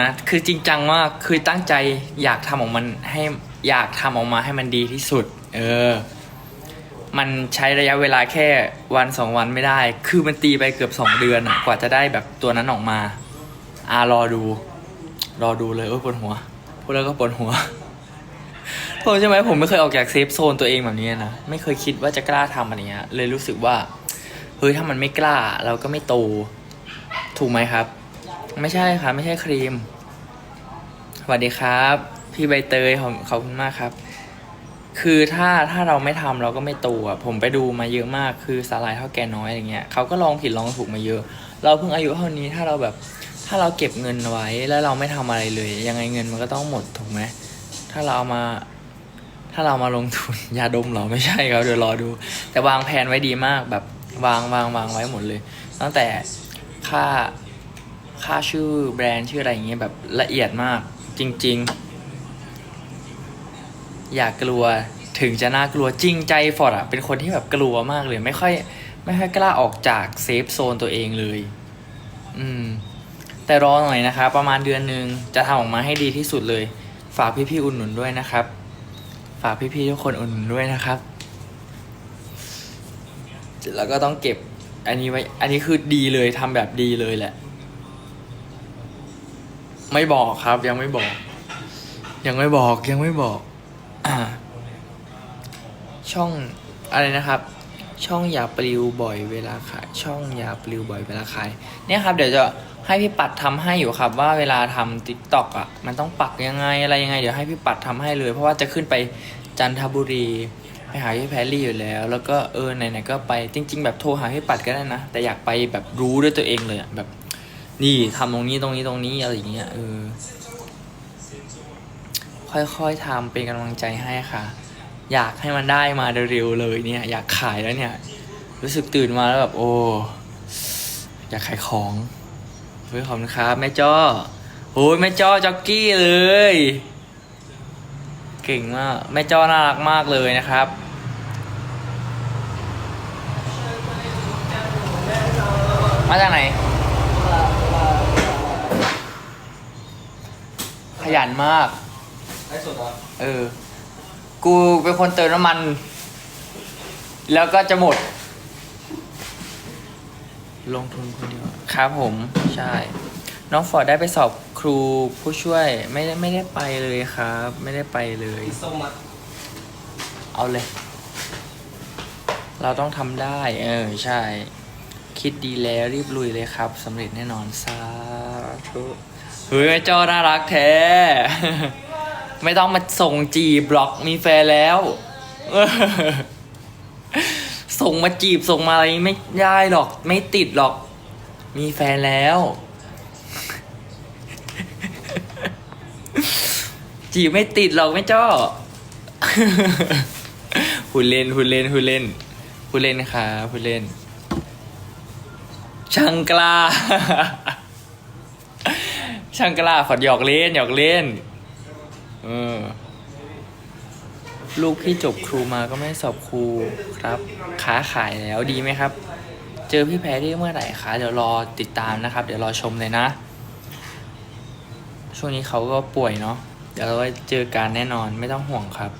นะคือจริงจังมากคือตั้งใจอยากทำออกมันให้อยากทำออกมาให้มันดีที่สุด เออ มันใช้ระยะเวลาแค่วันสองวันไม่ได้ คือมันตีไปเกือบสองเดือนอะกว่าจะได้แบบตัวนั้นออกมา อ่ารอดู รอดูเลยโอ้ยปวดหัวพูดแล้วก็ปวดหัวผมใช่ไหมผมไม่เคยออกจากเซฟโซนตัวเองแบบนี้นะไม่เคยคิดว่าจะกล้าทำอะไรเงี้ยเลยรู้สึกว่าเฮ้ยถ้ามันไม่กล้าเราก็ไม่โต ถูกไหมครับ ไม่ใช่ครับไม่ใช่ครีม สวัสดีครับ พี่ใบเตยขอบขอบคุณมากครับ คือถ้าถ้าเราไม่ทำเราก็ไม่โตอะผมไปดูมาเยอะมากคือสาลายเท่าแก่น้อยอะไรเงี้ยเขาก็ลองผิดลองถูกมาเยอะ เราเพิ่งอายุเท่านี้ถ้าเราแบบ ถ้าเราเก็บเงินไว้แล้วเราไม่ทำอะไรเลย ยังไงเงินมันก็ต้องหมดถูกไหมถ้าเราเอามาถ้าเรามาลงทุนยาดมเหรอไม่ใช่ครับเดี๋ยวรอดู แต่วางแผนไว้ดีมากแบบวางวางวางไว้หมดเลย ตั้งแต่ค่า ค่าชื่อแบรนด์ชื่ออะไรอย่างเงี้ยแบบละเอียดมาก จริง ๆ อย่ากกลัวถึงจะน่ากลัวจริงใจฟอร์ดอะเป็นคนที่แบบกลัวมากเลย ไม่ค่อยไม่ค่อยกล้าออกจากเซฟโซนตัวเองเลย อืม แต่รอหน่อยนะครับ ประมาณเดือนหนึ่งจะทำออกมาให้ดีที่สุดเลย ฝากพี่ๆอุ่นหนุนด้วยนะครับ ฝากพี่ๆทุกคนอุ่นหนุนด้วยนะครับ แล้วก็ต้องเก็บอันนี้ไว้ อันนี้คือดีเลยทำแบบดีเลยแหละ ไม่บอกครับ ยังไม่บอก ยังไม่บอกยังไม่บอกอช่องอะไรนะครับ ช่องอย่าปลิวบ่อยเวลาขายช่องอย่าปลิวบ่อยเวลาขายเนี่ยครับ เดี๋ยวจะให้พี่ปัดทำให้อยู่ครับ ว่าเวลาทำติ๊กต็อกอะมันต้องปักยังไงอะไรยังไงเดี๋ยวให้พี่ปัดทำให้เลย เพราะว่าจะขึ้นไปจันทบุรีไปหาพี่แพรรี่อยู่แล้ว แล้วก็เออไหนๆก็ไปจริง ๆ แบบโทรหาพี่ปัดก็ได้นะ แต่อยากไปแบบรู้ด้วยตัวเองเลยอะแบบ นี่ทำตรงนี้ตรงนี้ตรงนี้อะไรอย่างเงี้ยเออค่อยๆทำเป็นกำลังใจให้ค่ะ อยากให้มันได้มาเร็วๆเลยเนี่ย อยากขายแล้วเนี่ย รู้สึกตื่นมาแล้วแบบโอ้อยากขายของเฮ้ยขอบคุณครับแม่จ้อโอ้ยแม่จ้อจ็อกกี้เลย เก่งมากแม่จ้อน่ารักมากเลยนะครับมาจากไหน ขยันมาก ไอ้สุดอะเออ กูเป็นคนเติมน้ำมัน แล้วก็จะหมด ลงทุนคนเดียวครับผมใช่ น้องฟอร์ดได้ไปสอบครูผู้ช่วยไม่ได้ไม่ได้ไปเลยครับ ไม่ได้ไปเลยส้มอะเอาเลย เราต้องทำได้ เออ ใช่ คิดดีแล้วรีบลุยเลยครับสำเร็จแน่นอนสาธุ เฮ้ยแม่จอน่ารักแท้ ไม่ต้องมาส่งจีบบล็อกมีแฟนแล้ว ส่งมาจีบส่งมาอะไรไม่ได้หรอก ไม่ติดหรอก มีแฟนแล้ว จีบไม่ติดหรอกไม่จ้อหุ่นเล่นหุ่นเล่นหุ่นเล่นหุ่นเล่นครับหุ่นเล่นช่างกล้า ช่างกล้าขอหยอกเล่นหยอกเล่น เออ ลูกพี่จบครูมาก็ไม่สอบครูครับค้าขายแล้วดีไหมครับ เจอพี่แพรรี่เมื่อไหร่คะเดี๋ยวรอติดตามนะครับ เดี๋ยวรอชมเลยนะ ช่วงนี้เขาก็ป่วยเนาะเดี๋ยวเราก็เจอกันแน่นอนไม่ต้องห่วงครับ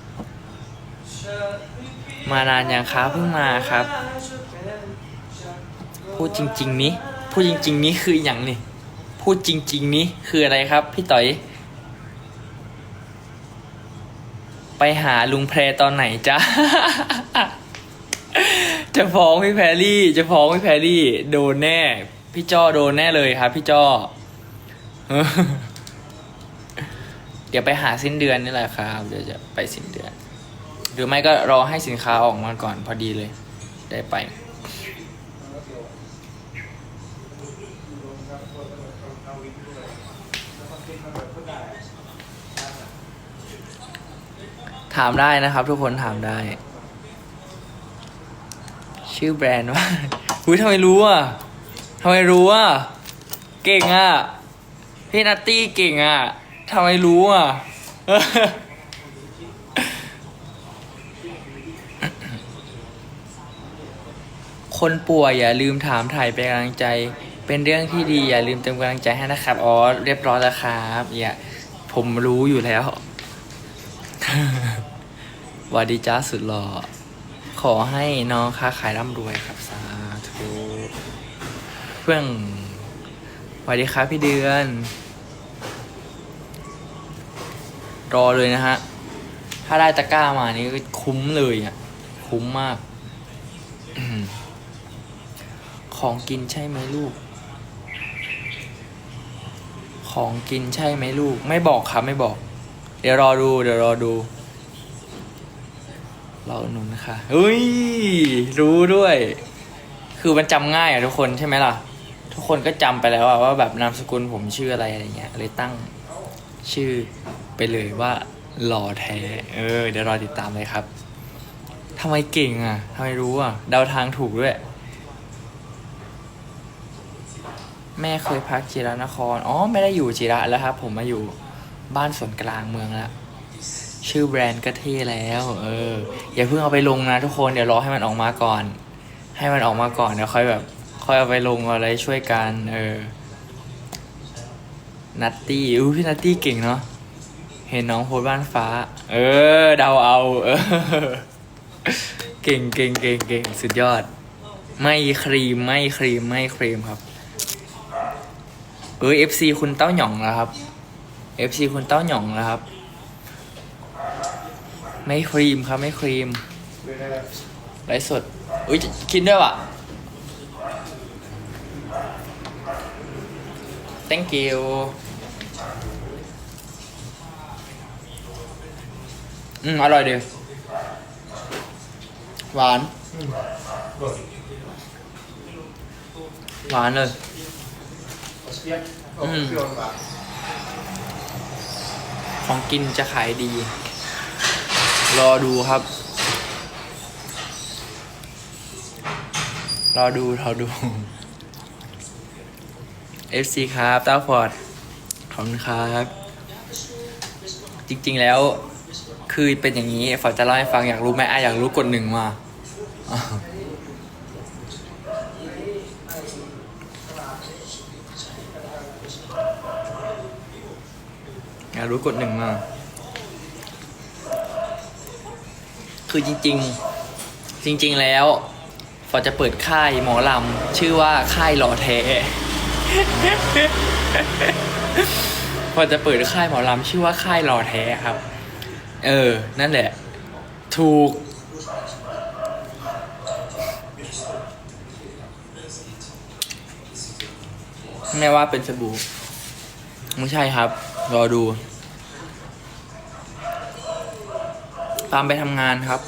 มานานยังครับเพิ่งมาครับ พูดจริง ๆ นี้พูดจริง ๆ นี้คืออย่างนี่ พูดจริง ๆ นี้คืออะไรครับพี่ต่อย ไปหาลุงแพรตอนไหนจ๊ะ จะฟ้องพี่แพรรี่ จะฟ้องพี่แพรรี่ โดนแน่ พี่จ้อโดนแน่เลยครับ พี่จ้อเดี๋ยวไปหาสิ้นเดือนนี่แหละครับเดี๋ยวจะไปสิ้นเดือน หรือไม่ก็รอให้สินค้าออกมาก่อนพอดีเลย ได้ไป ถามได้นะครับทุกคนถามได้ ชื่อแบรนด์ว่าอุ้ยทำไมรู้อะทำไมรู้อะเก่งอะพี่นัตตี้เก่งอะทำไมรู้อะคนป่วยอย่าลืมถามถ่ายเป็นกำลังใจ เป็นเรื่องที่ดีอย่าลืมเติมกำลังใจให้นะครับอ๋อเรียบร้อยแล้วครับอย่าผมรู้อยู่แล้ว วัสดีจ้าสุดหล่อ ขอให้น้องค้าขายร่ำรวยครับสาธุเพื่อนสวัสดีครับพี่เดือน รอเลยนะฮะ ถ้าได้ตะกร้ามานี่ก็คุ้มเลยอะ คุ้มมาก ของกินใช่ไหมลูก ของกินใช่ไหมลูก ไม่บอกครับไม่บอก เดี๋ยวรอดู เดี๋ยวรอดู รอหนุนนะคะเฮ้ยรู้ด้วย คือมันจำง่ายอะทุกคนใช่ไหมล่ะ ทุกคนก็จำไปแล้วอะว่าแบบนามสกุลผมชื่ออะไรอะไรเงี้ยเลยตั้งชื่อไปเลยว่าหล่อแท้ เออ เดี๋ยวรอติดตามเลยครับทำไมเก่งอะทำไมรู้อะเดาทางถูกด้วย แม่เคยพักจิรนคร อ๋อ ไม่ได้อยู่จิระแล้วครับ ผมมาอยู่บ้านส่วนกลางเมืองแล้ว ชื่อแบรนด์ก็เท่แล้ว เออ อย่าเพิ่งเอาไปลงนะทุกคนเดี๋ยวรอให้มันออกมาก่อน ให้มันออกมาก่อนเดี๋ยวค่อยแบบ ค่อยเอาไปลงอะไรช่วยกัน เออนัตตี้อู้พี่นัตตี้เก่งเนาะเห็นน้องโพสบ้านฟ้า เออ เดาเอาเออเก่งเก่งเก่งเก่งสุดยอด ไม่ครีมไม่ครีมไม่ครีมครับ เออ FC คุณเต้าหย่องแล้วครับ FC คุณเต้าหย่องแล้วครับ ไม่ครีมครับไม่ครีมไลฟ์สดอุ้ยกินด้วยว่ะ thank you อืมอร่อยดีหวาน หวานเลยอืมของกินจะขายดี รอดูครับ รอดูรอดู FC ครับต้าฟอร์ดขอบคุณครับ จริงๆแล้วคือเป็นอย่างนี้ฝอจะเล่าให้ฟังอยากรู้ไหมอะอยากรู้กดหนึ่งมาอะอยากรู้กดหนึ่งมา คือจริง ๆ จริง ๆ แล้วฝอจะเปิดค่ายหมอลำชื่อว่าค่ายหล่อแท้พอจะเปิดค่ายหมอลำชื่อว่าค่ายหล่อแท้ครับ เออ นั่นแหละ ถูกแม่ว่าเป็นสบู่ไม่ใช่ครับ รอดู ตามไปทำงานครับ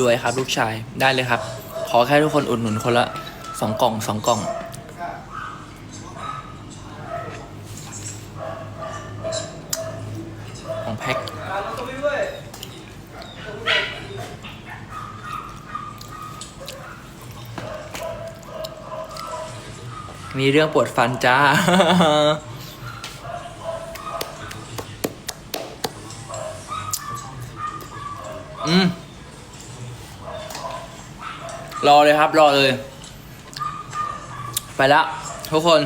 รวยๆครับ ลูกชายได้เลยครับ ขอแค่ทุกคนอุดหนุนคนละสองกล่องสองกล่องของแพ็ค มีเรื่องปวดฟันจ้า อืม รอเลยครับ รอเลย ไปละทุกคน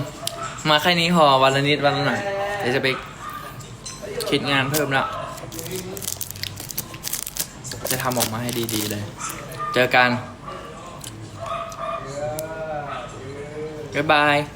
มาแค่นี้พอวันละนิดวันละหน่อย เดี๋ยวจะไปคิดงานเพิ่มละจะทำออกมาให้ดี ๆ เลย เจอกัน Goodbye.